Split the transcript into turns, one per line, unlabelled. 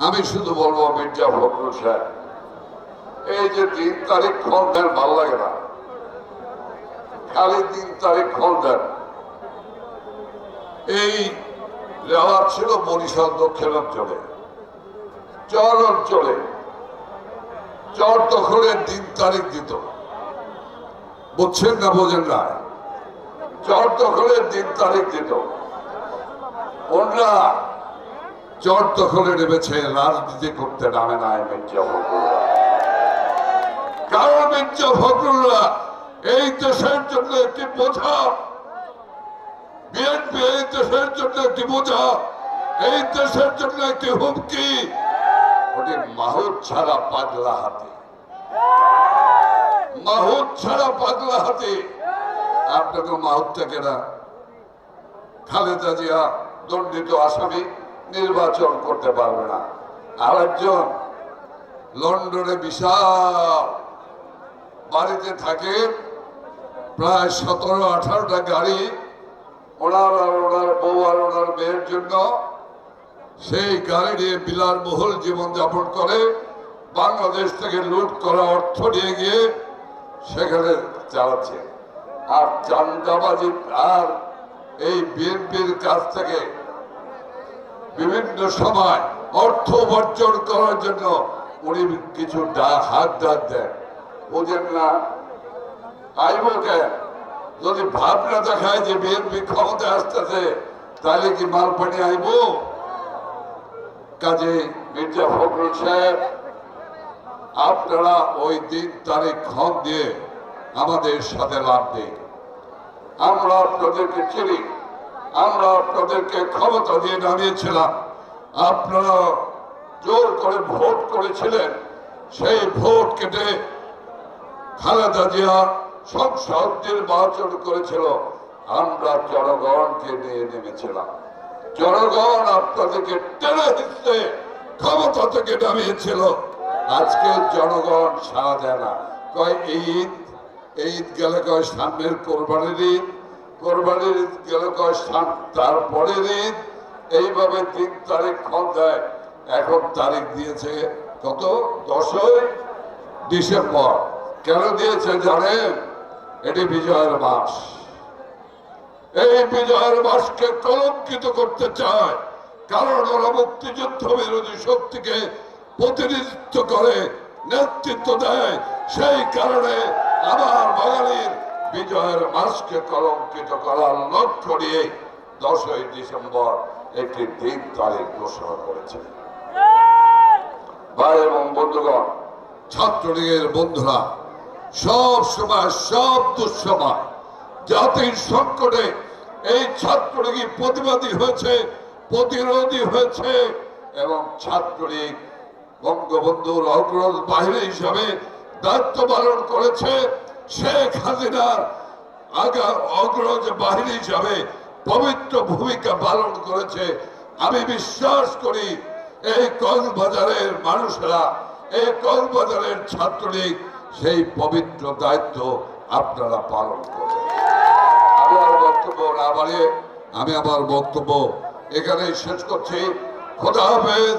আমি শুধু বলব, মির্জা ফখরুল সাহেব, এই যে তিন তারিখ ফল দেন, ভালো লাগে না। খালি তিন তারিখ ফল দেন। এই লেওয়া ছিল বরিশাল দক্ষিণ অঞ্চলে, চর অঞ্চলে। চর দখলের তিন তারিখ দিত। বুঝছেন না বোঝেন না? চর দখলের তিন তারিখ দিত। ওনরা চর দখলে নেমেছে রাজনীতি করতে নামে নাই মির্জা কারণ এই দেশের জন্য একটি বোঝা। বিএনপি এই দেশের জন্য একটি বোঝা, এই দেশের জন্য একটি হুমকি। ওটি মাহুদ ছাড়া পাগলা হাতি। মাহুদ ছাড়া পাগলা হাতি। আপনাকে মাহুদ থেকে না খালেদা জিয়া, দণ্ডিত আসামি। নির্বাচন করতে পারবে না। আরেকজন লন্ডনে বিশাল বাড়িতে থাকে, প্রায় সতেরো, আঠারোটা গাড়ি, ওনার আর ওনার বউ আর ওনার মেয়ের জন্য। সেই গাড়ি নিয়ে বিলার বহুল জীবনযাপন করে, বাংলাদেশ থেকে লুট করা অর্থ নিয়ে গিয়ে সেখানে চালাচ্ছে। আর চান্দাবাজি আর এই বিএনপির কাছ থেকে বিভিন্ন সময় অর্থ উপার্জন করার জন্য উনি কিছু হাত ডাক দেন। বোঝেন না? আইব কেন যদি ভাবনা দেখায় যে বিএনপি ক্ষমতা আসতেছে, তাহলে কি মাল পানি আইব? কাজে মির্জা ফখরুল সাহেব, আপনারা ওই দিন তারিখ ক্ষণ দিয়ে আমাদের সাথে লাভ দিন আমরা আপনাদেরকে চিনি। আমরা আপনাদেরকে ক্ষমতা দিয়ে নামিয়েছিলাম আপনারা জোর করে ভোট করেছিলেন। সেই ভোট কেটে খালেদা জিয়া সংসদ নির্বাচন করেছিল। আমরা জনগণকে নিয়ে নেমেছিলাম। জনগণ আপনাদেরকে টেনে হিসেবে ক্ষমতা থেকে নামিয়েছিল। আজকে জনগণ সাড়া দেয় না। কয় এই ঈদ? এই ঈদ গেলে কয় সামনের কোরবানির ঈদ? কোরবানির ঈদ গেলে সাম তারপরের ঈদ এইভাবে তিন তারিখ দেয়। এখন তারিখ দিয়েছে কত? দশই ডিসেম্বর। কেন দিয়েছে জানেন? এটি বিজয়ের মাস। এই বিজয়ের মাসকে কলঙ্কিত করতে চায়। কারণ ওরা মুক্তিযুদ্ধ বিরোধী শক্তিকে প্রতিনিধিত্ব করে, নেতৃত্ব দেয়। সেই কারণে আমার বাঙালির বিজয়ের মাসকে কলঙ্কিত করার লক্ষ্য নিয়ে দশই ডিসেম্বর একটি দিন তারিখ ঘোষণা করেছে। ভাই এবং বন্ধুগণ, ছাত্রলীগের বন্ধুরা, সব সময়, সব দুঃসময় জাতির সংকটে এই ছাত্রলীগ প্রতিবাদী হয়েছে, প্রতিরোধী হয়েছে এবং ছাত্রলীগ বঙ্গবন্ধুর অগ্রজ বাহিনী হিসাবে দায়িত্ব পালন করেছে। শেখ হাসিনার আগা অগ্রজ বাহিনী হিসাবে পবিত্র ভূমিকা পালন করেছে। আমি বিশ্বাস করি, এই কক্সবাজারের মানুষরা, এই কক্সবাজারের ছাত্রলীগ সেই পবিত্র দায়িত্ব আপনারা পালন করবেন। আমার বক্তব্য না বাড়িয়ে, আমি আমার বক্তব্য এখানেই শেষ করছি। খোদা হাফেজ।